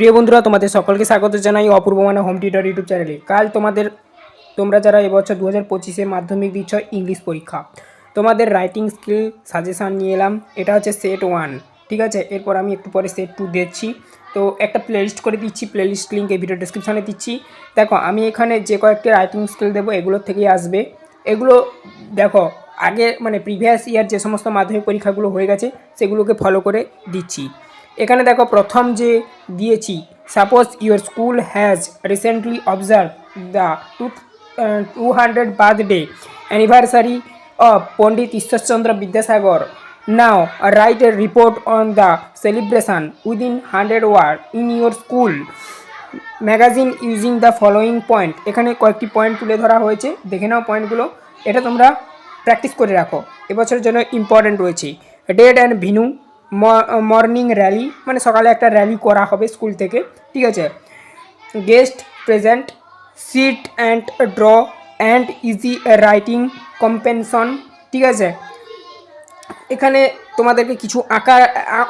প্রিয় বন্ধুরা, তোমাদের সকলকে স্বাগত জানাই অপূর্ব মানে হোম টিউটার ইউটিউব চ্যানেলে। কাল তোমাদের, তোমরা যারা এবছর দু হাজার পঁচিশে মাধ্যমিক দিচ্ছ ইংলিশ পরীক্ষা, তোমাদের রাইটিং স্কিল সাজেশান নিয়ে এলাম। এটা হচ্ছে সেট ওয়ান ঠিক আছে? এরপর আমি একটু পরে সেট টু দিচ্ছি তো একটা প্লেলিস্ট করে দিচ্ছি প্লেলিস্ট লিঙ্ক এই ভিডিও ডিসক্রিপশনে দিচ্ছি। দেখো, আমি এখানে যে কয়েকটি রাইটিং স্কিল দেবো, এগুলোর থেকেই আসবে। এগুলো, দেখো, আগে মানে প্রিভিয়াস ইয়ার যে সমস্ত মাধ্যমিক পরীক্ষাগুলো হয়ে গেছে, সেগুলোকে ফলো করে দিচ্ছি। এখানে দেখো প্রথম যে দিয়েছি suppose your school has recently observe the two two hundred birthday anniversary of Pandit Ishwarchandra Vidyasagar now write a report on the celebration within hundred word in your school magazine using the following point এখানে কয়েকটি point তুলে ধরা হয়েছে। দেখে নাও পয়েন্টগুলো এটা তোমরা practice করে রাখো। এবছরের জন্য ইম্পর্ট্যান্ট রয়েছে। Date and venue morning rally মানে সকালে একটা র্যালি করা হবে স্কুল থেকে, ঠিক আছে? Guest present sit and draw and essay writing competition ঠিক আছে? এখানে তোমাদেরকে কিছু আঁকা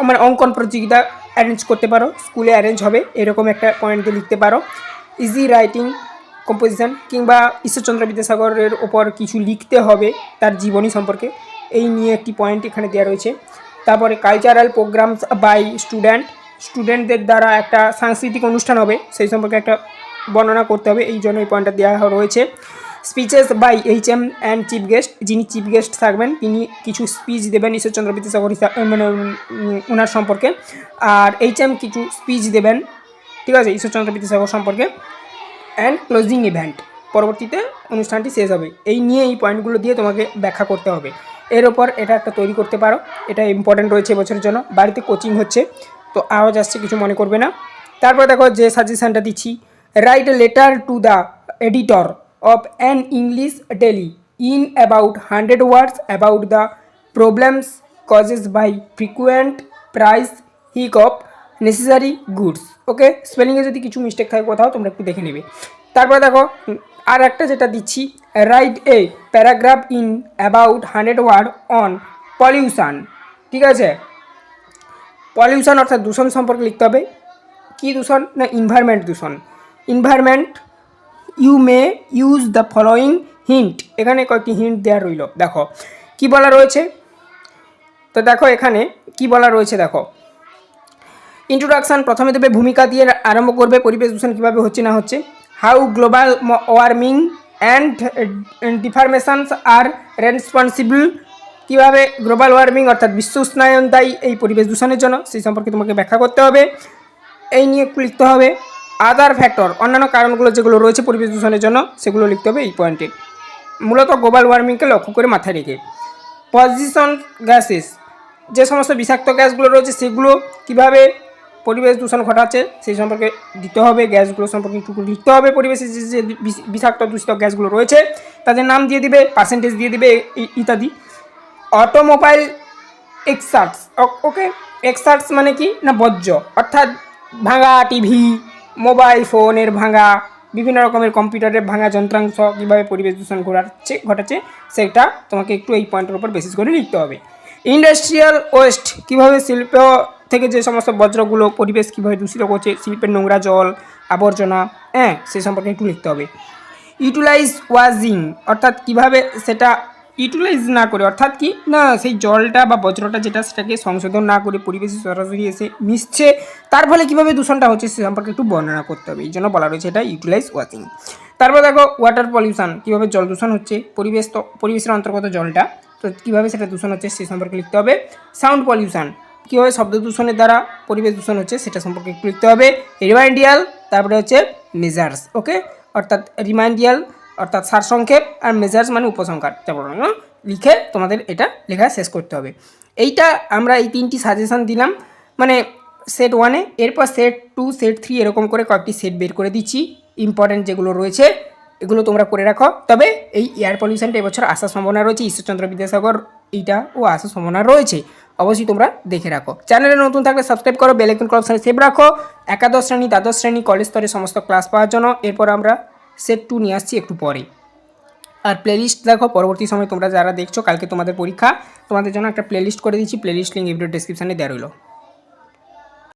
মানে অঙ্কন প্রতিযোগিতা অ্যারেঞ্জ করতে পারো স্কুলে অ্যারেঞ্জ হবে, এরকম একটা পয়েন্ট লিখতে পারো। ইজি রাইটিং কম্পোজিশান কিংবা ঈশ্বরচন্দ্র বিদ্যাসাগরের ওপর কিছু লিখতে হবে তার জীবনী সম্পর্কে। এই নিয়ে একটি পয়েন্ট এখানে দেওয়া রয়েছে। তারপরে কালচারাল প্রোগ্রামস বাই স্টুডেন্ট স্টুডেন্টদের দ্বারা একটা সাংস্কৃতিক অনুষ্ঠান হবে, সেই সম্পর্কে একটা বর্ণনা করতে হবে, এই জন্য এই পয়েন্টটা দেওয়া রয়েছে। Speeches by H M and chief guest যিনি চিফ গেস্ট থাকবেন, তিনি কিছু স্পিচ দেবেন ঈশ্বরচন্দ্র বিদ্যাসাগর মানে ওনার সম্পর্কে। আর এইচ এম কিছু স্পিচ দেবেন, ঠিক আছে, ঈশ্বরচন্দ্র বিদ্যাসাগর সম্পর্কে। অ্যান্ড ক্লোজিং ইভেন্ট পরবর্তীতে অনুষ্ঠানটি শেষ হবে। এই নিয়ে এই পয়েন্টগুলো দিয়ে তোমাকে ব্যাখ্যা করতে হবে। এর ওপর এটা একটা তৈরি করতে পারো। এটা ইম্পর্ট্যান্ট রয়েছে এবছরের জন্য। বাড়িতে কোচিং হচ্ছে, তো আওয়াজ আসছে, কিছু মনে করবে না। তারপর দেখো যে সাজেশানটা দিচ্ছি। Write a letter to the editor of an English daily in about hundred words about the problems causes by frequent price hike of necessary goods okay স্পেলিংয়ে যদি কিছু মিস্টেক থাকে কোথাও, তোমরা একটু দেখে নেবে। তারপরে দেখো আর একটা যেটা দিচ্ছি write a paragraph in about hundred word on pollution ঠিক আছে? পলিউশন অর্থাৎ দূষণ সম্পর্কে লিখতে হবে। কী দূষণ? না ইনভায়রনমেন্ট দূষণ। Environment you may use the following hint এখানে কয়েকটি হিন্ট দেওয়া রইল, দেখো। কি বলা রয়েছে? তো দেখো এখানে কি বলা রয়েছে, দেখো। ইন্ট্রোডাকশান প্রথমে দেবে ভূমিকা দিয়ে আরম্ভ করবে, পরিবেশ দূষণ কীভাবে হচ্ছে না হচ্ছে। How global warming and deformations are responsible কীভাবে গ্লোবাল ওয়ার্মিং অর্থাৎ বিশ্ব উষ্ণায়ন দায়ী এই পরিবেশ দূষণের জন্য সেই সম্পর্কে তোমাকে ব্যাখ্যা করতে হবে। এই নিয়ে লিখতে হবে। আদার ফ্যাক্টর অন্যান্য কারণগুলো যেগুলো রয়েছে পরিবেশ দূষণের জন্য, সেগুলো লিখতে হবে এই পয়েন্টে মূলত গ্লোবাল ওয়ার্মিংকে লক্ষ্য করে মাথায় রেখে। পজিশন গ্যাসেস যে সমস্ত বিষাক্ত গ্যাসগুলো রয়েছে, সেগুলো কীভাবে পরিবেশ দূষণ ঘটাচ্ছে, সেই সম্পর্কে দিতে হবে, গ্যাসগুলো সম্পর্কে একটু লিখতে হবে, পরিবেশে যে যে বিষাক্ত দূষিত গ্যাসগুলো রয়েছে, তাদের নাম দিয়ে দিবে পার্সেন্টেজ দিয়ে দিবে ইত্যাদি। অটোমোবাইল এক্সার্টস ওকে এক্সার্টস মানে কি? না, বর্জ্য। অর্থাৎ ভাঙা টিভি মোবাইল ফোনের ভাঙা, বিভিন্ন রকমের কম্পিউটারের ভাঙা যন্ত্রাংশ কীভাবে পরিবেশ দূষণ ঘটাচ্ছে ঘটাচ্ছে, সেটা তোমাকে একটু এই পয়েন্টের উপর বেসিস করে লিখতে হবে। ইন্ডাস্ট্রিয়াল ওয়েস্ট, কীভাবে শিল্প থেকে যে সমস্ত বজ্রগুলো পরিবেশ কীভাবে দূষিত করছে, শিল্পের নোংরা জল, আবর্জনা হ্যাঁ সে সম্পর্কে একটু লিখতে হবে। ইউটিলাইজ ওয়াজিং অর্থাৎ কীভাবে সেটা ইউটিলাইজ না করে, অর্থাৎ কি? না, সেই জলটা বা বজ্রটা যেটা, সেটাকে সংশোধন না করে পরিবেশে সরাসরি এসে মিশছে, তার ফলে কীভাবে দূষণটা হচ্ছে, সে সম্পর্কে একটু বর্ণনা করতে হবে। এই জন্য বলা রয়েছে এটা ইউটিলাইজ ওয়াচিং তারপর দেখো ওয়াটার পলিউশন কীভাবে জল দূষণ হচ্ছে, পরিবেশ তো, পরিবেশের অন্তর্গত জলটা। তো কীভাবে সেটা দূষণ হচ্ছে সে সম্পর্কে লিখতে হবে। সাউন্ড পলিউশন কীভাবে শব্দ দূষণের দ্বারা পরিবেশ দূষণ হচ্ছে সেটা সম্পর্কে একটু লিখতে হবে। রিমাইন্ডিয়াল তারপরে হচ্ছে মেজার্স ওকে অর্থাৎ রিমাইন্ডিয়াল অর্থাৎ সারসংক্ষেপ আর মেজার্স মানে উপসংহার। যেমন লিখে তোমাদের এটা লেখা শেষ করতে হবে। এইটা আমরা এই তিনটি সাজেশন দিলাম। মানে সেট ওয়ানে এরপর সেট টু সেট থ্রি এরকম করে কয়েকটি সেট বের করে দিচ্ছি। ইম্পর্ট্যান্ট যেগুলো রয়েছে এগুলো তোমরা করে রাখো। তবে এই এয়ার পলিউশনটা এবছর আসার সম্ভাবনা রয়েছে। ঈশ্বরচন্দ্র বিদ্যাসাগর এইটা ও আসার সম্ভাবনা রয়েছে। অবশ্যই তোমরা দেখে রাখো। চ্যানেলে নতুন থাকলে সাবস্ক্রাইব করো বেলাইকন কল অপশানে সেভ রাখো। একাদশ শ্রেণি, দ্বাদশ শ্রেণি কলেজ স্তরে সমস্ত ক্লাস পাওয়ার জন্য এরপর আমরা সেট টু নিয়ে আসছি একটু পরে। আর প্লেলিস্ট দেখো, পরবর্তী সময় তোমরা যারা দেখছ, কালকে তোমাদের পরীক্ষা। তোমাদের জন্য একটা প্লেলিস্ট করে দিচ্ছি। প্লেলিস্ট লিঙ্ক ভিডিও ডিসক্রিপশানে দেওয়া রইল।